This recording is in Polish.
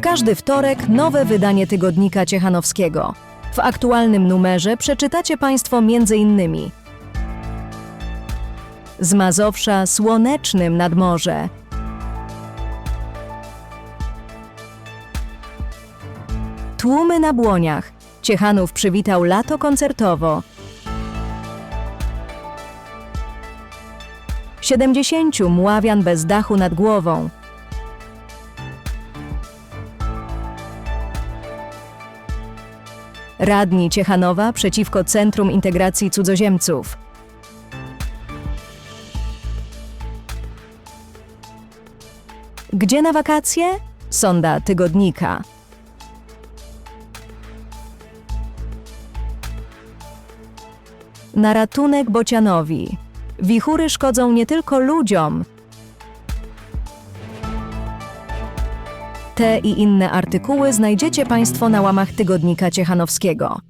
W każdy wtorek nowe wydanie tygodnika Ciechanowskiego. W aktualnym numerze przeczytacie Państwo m.in. Z Mazowsza słonecznym nad morze. Tłumy na błoniach. Ciechanów przywitał lato koncertowo. 70 mławian bez dachu nad głową. Radni Ciechanowa przeciwko Centrum Integracji Cudzoziemców. Gdzie na wakacje? Sonda tygodnika. Na ratunek Bocianowi. Wichury szkodzą nie tylko ludziom. Te i inne artykuły znajdziecie Państwo na łamach Tygodnika Ciechanowskiego.